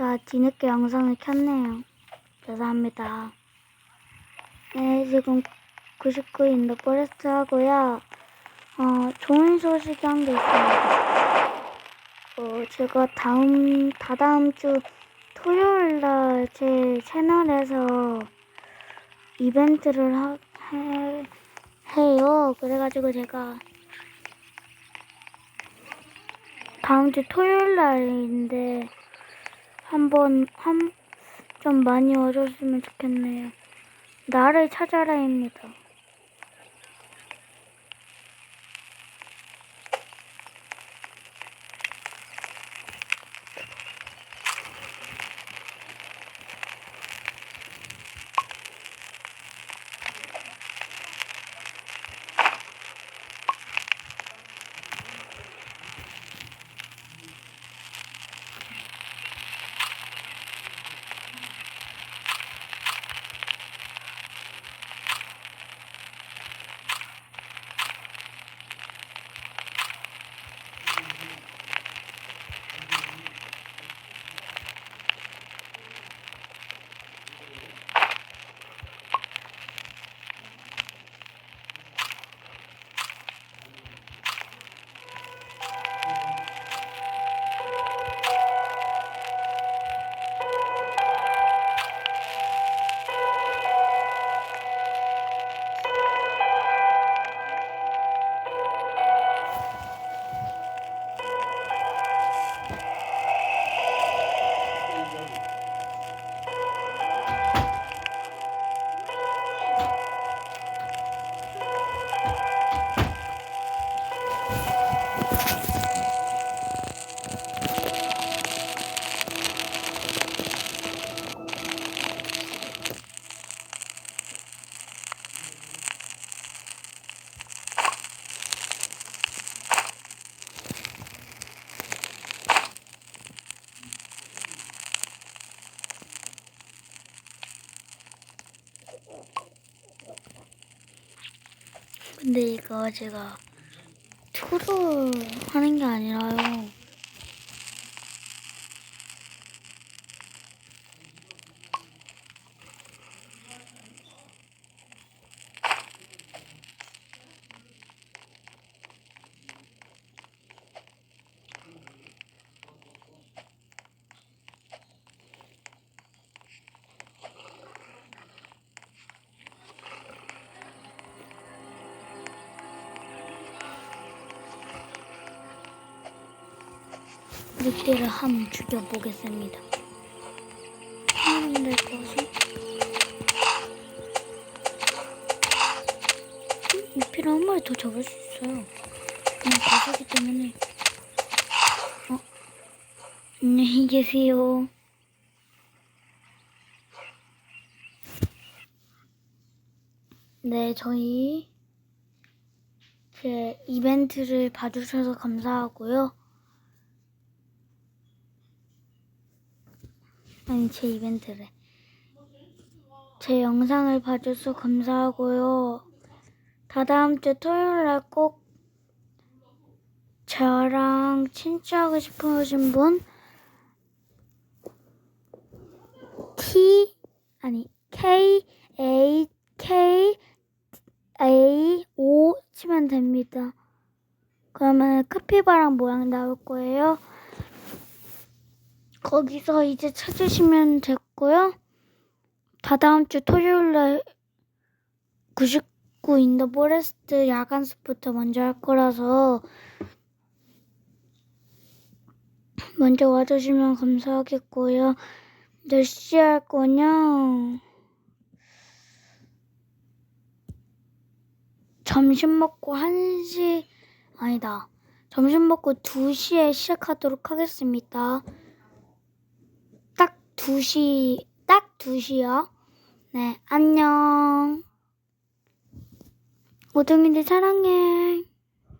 제가 뒤늦게 영상을 켰네요. 죄송합니다. 네, 지금 99인도 포레스트 하고요. 어, 좋은 소식이 한 게 있습니다. 어, 제가 다음, 다다음 주 토요일 날 제 채널에서 이벤트를 하, 해, 해요. 그래가지고 제가 다음 주 토요일 날인데 한번 한 좀 많이 와줬으면 좋겠네요. 나를 찾아라입니다. 근데 이거 제가 투로 하는 게 아니라요. 늑대를 한번 죽여보겠습니다. 하면 될 것이 이피를 한 마리 더 잡을 수 있어요. 그냥 가사기 때문에 어? 안녕히 계세요. 네, 저희 제 이벤트를 봐주셔서 감사하고요. 아니 제 이벤트래. 제 영상을 봐줘서 감사하고요. 다다음 주 토요일 날 꼭 저랑 친추하고 싶으신 분 T 아니 K A K A O 치면 됩니다. 그러면 카피바라 모양 나올 거예요. 거기서 이제 찾으시면 됐고요. 다다음 주 토요일 날 99 인더 포레스트 야간 숲부터 먼저 할 거라서 먼저 와주시면 감사하겠고요. 몇 시 할 거냐? 점심 먹고 1시 아니다. 점심 먹고 2시에 시작하도록 하겠습니다. 딱 2시, 딱 2시요. 네, 안녕. 오동이들 사랑해.